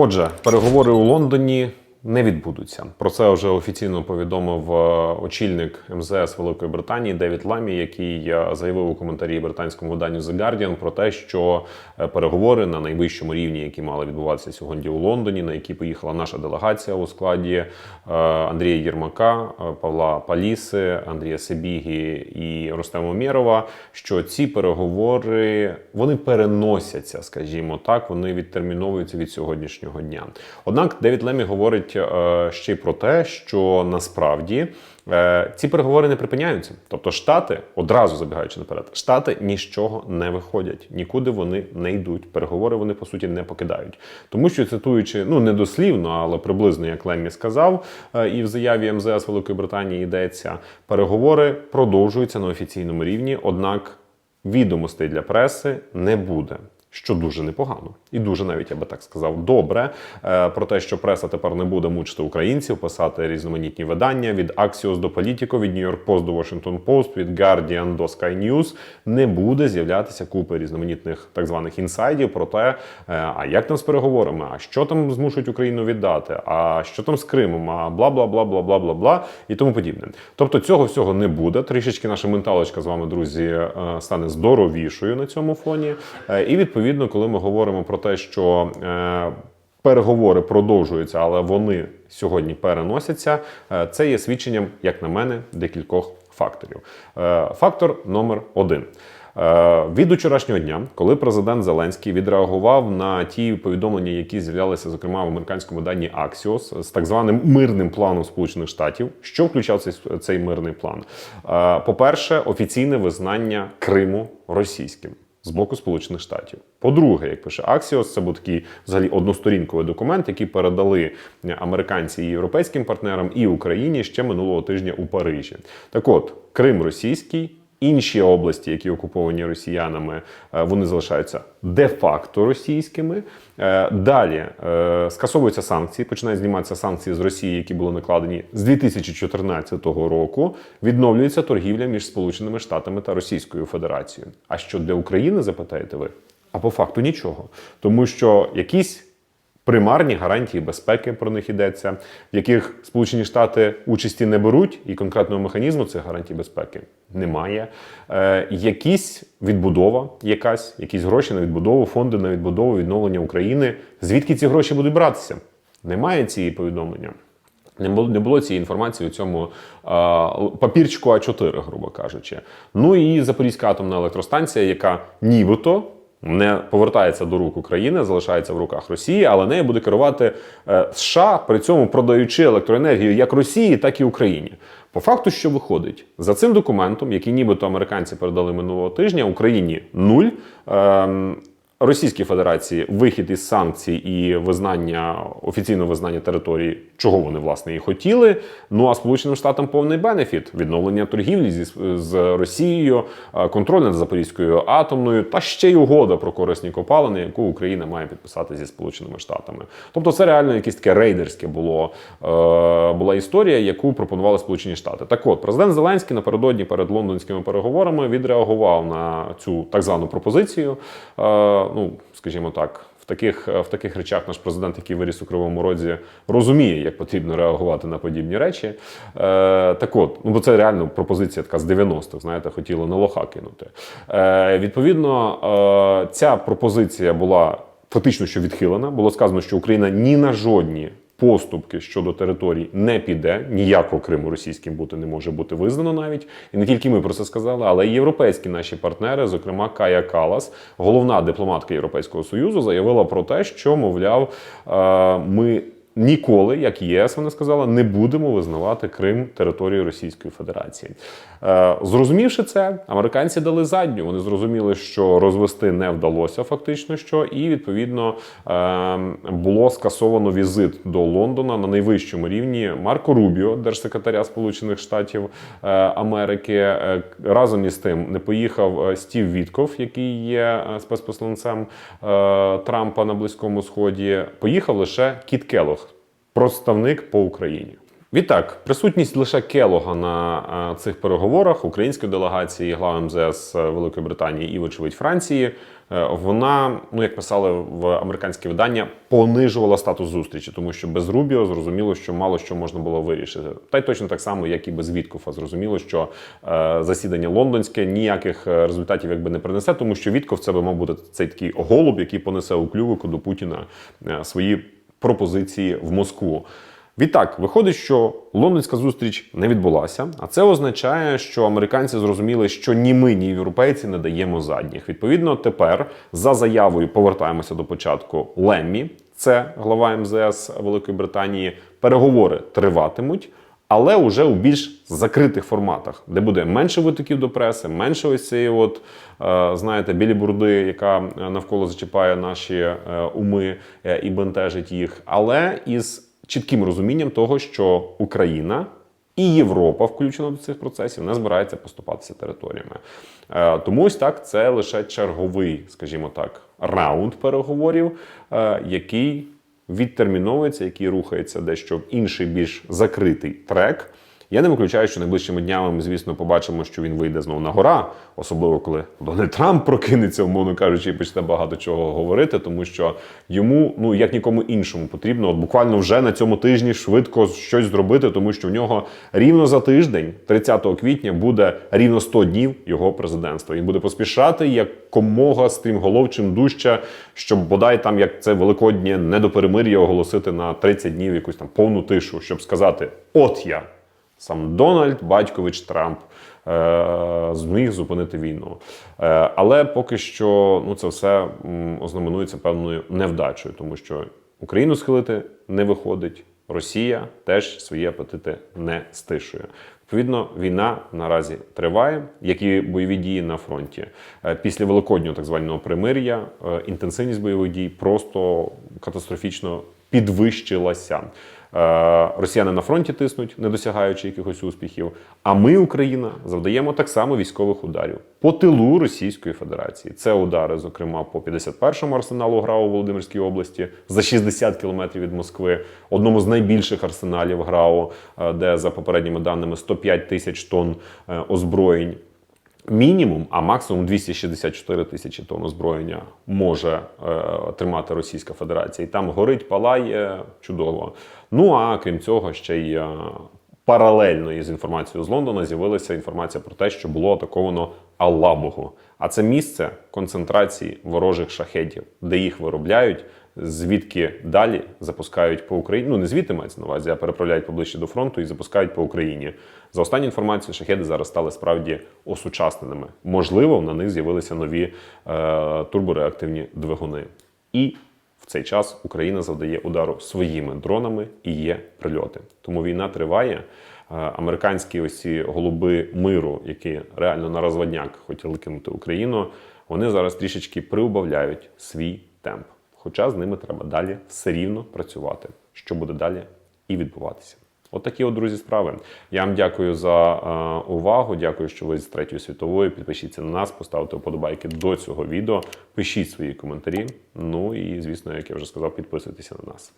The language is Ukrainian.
Отже, переговори у Лондоні не відбудуться. Про це вже офіційно повідомив е, очільник МЗС Великої Британії Девід Ламі, який е, заявив у коментарі британському виданню The Guardian про те, що е, переговори на найвищому рівні, які мали відбуватися сьогодні у Лондоні, на які поїхала наша делегація у складі Андрія Єрмака, Павла Паліси, Андрія Себігі і Рустема Мєрова, що ці переговори вони переносяться, скажімо так, вони відтерміновуються від сьогоднішнього дня. Однак Девід Лемі говорить ще й про те, що насправді. е, Ці переговори не припиняються. Тобто, штати одразу забігаючи наперед, штати ні з чого не виходять, нікуди вони не йдуть. Переговори вони по суті не покидають. Тому що цитуючи, ну не дослівно, але приблизно як Леммі сказав, е, і в заяві МЗС Великої Британії йдеться, переговори продовжуються на офіційному рівні, однак відомостей для преси не буде. Що дуже непогано, і дуже навіть я би так сказав, добре е, про те, що преса тепер не буде мучити українців, писати різноманітні видання від Axios до Politico, від New York Post до Washington Post, від Guardian до Sky News. Не буде з'являтися купи різноманітних так званих інсайдів про те, е, а як там з переговорами, а що там змушують Україну віддати, а що там з Кримом, а бла бла бла бла бла бла бла і тому подібне. Тобто цього всього не буде. Трішечки наша менталочка з вами, друзі, е, стане здоровішою на цьому фоні. І відповідно, коли ми говоримо про те, що е, переговори продовжуються, але вони сьогодні переносяться, е, це є свідченням, як на мене, декількох факторів. Е, Фактор номер один. Від вчорашнього дня, коли президент Зеленський відреагував на ті повідомлення, які з'являлися, зокрема в американському дані Axios, з так званим мирним планом Сполучених Штатів, що включав цей, цей мирний план? Е, По-перше, офіційне визнання Криму російським. З боку Сполучених Штатів. По-друге, як пише Axios, це був такий взагалі односторінковий документ, який передали американці і європейським партнерам і Україні ще минулого тижня у Парижі. Так от, Крим російський. Інші області, які окуповані росіянами, е, вони залишаються де-факто російськими. Е, Далі е, скасовуються санкції, починають зніматися санкції з Росії, які були накладені з 2014 року. Відновлюється торгівля між Сполученими Штатами та Російською Федерацією. А що для України запитаєте ви? А по факту нічого, тому що якісь примарні гарантії безпеки про них йдеться, в яких Сполучені Штати участі не беруть, і конкретного механізму цих гарантій безпеки немає. Е, якісь відбудова, якась, якісь гроші на відбудову, фонди на відбудову, відновлення України. Звідки ці гроші будуть братися? Немає цієї повідомлення. Не було, не було цієї інформації у цьому а, папірчику А4, грубо кажучи. Ну і Запорізька атомна електростанція, яка нібито не повертається до рук України, залишається в руках Росії, але нею буде керувати е, США, при цьому продаючи електроенергію як Росії, так і Україні. По факту, що виходить за цим документом, який нібито американці передали минулого тижня, Україні нуль. Російській Федерації вихід із санкцій і визнання офіційне визнання території, чого вони власне і хотіли. Ну а Сполученим Штатам повний бенефіт відновлення торгівлі зі з Росією, е, контроль над Запорізькою атомною та ще й угода про корисні копалини, яку Україна має підписати зі Сполученими Штатами. Тобто, це реально якесь таке рейдерське було е, була історія, яку пропонували Сполучені Штати. Так от президент Зеленський напередодні перед лондонськими переговорами відреагував на цю так звану пропозицію. Е, ну, скажімо так, в таких, в таких речах наш президент, який виріс у Кривому Розі, розуміє, як потрібно реагувати на подібні речі. Е, так от, ну бо це реально пропозиція така з 90-х, знаєте, хотіли на лоха кинути. Е, відповідно, е, ця пропозиція була фактично що відхилена. Було сказано, що Україна ні на жодні. Поступки щодо територій не піде, ніякого Криму російським бути не може бути визнано навіть. І не тільки ми про це сказали, але й європейські наші партнери, зокрема Кая Калас, головна дипломатка Європейського союзу, заявила про те, що мовляв, е, ми. Ніколи, як ЄС, вона сказала, не будемо визнавати Крим територією Російської Федерації. Е, зрозумівши це, американці дали задню. Вони зрозуміли, що розвести не вдалося, фактично що, і відповідно е, було скасовано візит до Лондона на найвищому рівні Марко Рубіо, держсекретаря Сполучених Штатів е, Америки. Разом із тим не поїхав Стів Вітков, який є спецпосланцем Трампа на Близькому Сході. Поїхав лише Кіт Келох, представник по Україні. Відтак, присутність лише Келога на е, цих переговорах української делегації, глава МЗС Великої Британії і, вочевидь, Франції, е, вона, ну як писали в американські видання, понижувала статус зустрічі, тому що без Рубіо зрозуміло, що мало що можна було вирішити. Та й точно так само, як і без Віткофа. Зрозуміло, що е, засідання лондонське ніяких е, результатів якби не принесе, тому що Вітков це би мав бути цей такий голуб, який понесе у клювику до Путіна е, свої пропозиції в Москву. Відтак, виходить, що лондонська зустріч не відбулася, а це означає, що американці зрозуміли, що ні ми, ні європейці не даємо задніх. Відповідно, тепер за заявою повертаємося до початку Леммі, це глава МЗС Великої Британії. Переговори триватимуть. Але вже у більш закритих форматах, де буде менше витоків до преси, менше ось цієї, от е, знаєте, білі бурди, яка навколо зачіпає наші е, уми е, і бентежить їх, але із чітким розумінням того, що Україна і Європа, включена до цих процесів, не збирається поступатися територіями. Е, Тому ось так це лише черговий, скажімо так, раунд переговорів, е, який відтерміновується, який рухається дещо в інший більш закритий трек. Я не виключаю, що найближчими днями ми, звісно, побачимо, що він вийде знову на гора, особливо коли Дональд Трамп прокинеться, умовно кажучи, і почне багато чого говорити, тому що йому, ну як нікому іншому, потрібно от буквально вже на цьому тижні швидко щось зробити, тому що в нього рівно за тиждень, 30 квітня, буде рівно 100 днів його президентства. Він буде поспішати якомога стрімголов чим дужче, щоб бодай там, як це великоднє недоперемир'я, оголосити на 30 днів якусь там повну тишу, щоб сказати: От я. Сам Дональд Батькович Трамп е, зміг зупинити війну. Е, але поки що ну, це все ознаменується певною невдачею, тому що Україну схилити не виходить. Росія теж свої апетити не стишує. Відповідно, війна наразі триває, як і бойові дії на фронті. Е, Після великоднього так званого примир'я інтенсивність бойових дій просто катастрофічно підвищилася. Е, Росіяни на фронті тиснуть, не досягаючи якихось успіхів. А ми, Україна, завдаємо так само військових ударів по тилу Російської Федерації. Це удари, зокрема, по 51-му арсеналу ГРАУ у Володимирській області за 60 кілометрів від Москви, одному з найбільших арсеналів ГРАУ, е, де за попередніми даними 105 тисяч тонн е, озброєнь. Мінімум, а максимум 264 тисячі тонн озброєння може е, тримати Російська Федерація. І там горить, палає чудово. Ну а крім цього, ще й е, паралельно із інформацією з Лондона з'явилася інформація про те, що було атаковано Аллабугу. А це місце концентрації ворожих шахедів, де їх виробляють, звідки далі запускають по Україні. Ну не звідти мається на увазі, а переправляють поближче до фронту і запускають по Україні. За останню інформацією, шахеди зараз стали справді осучасненими. Можливо, на них з'явилися нові е, турбореактивні двигуни. І в цей час Україна завдає удару своїми дронами і є прильоти. Тому війна триває. Е, Американські ось голуби миру, які реально на розводняк хотіли кинути Україну, вони зараз трішечки приубавляють свій темп. Хоча з ними треба далі все рівно працювати, що буде далі і відбуватися. От от, друзі, справи. Я вам дякую за е, увагу. Дякую, що ви з третьої світової. Підпишіться на нас, поставте вподобайки до цього відео, пишіть свої коментарі. Ну і, звісно, як я вже сказав, підписуйтеся на нас.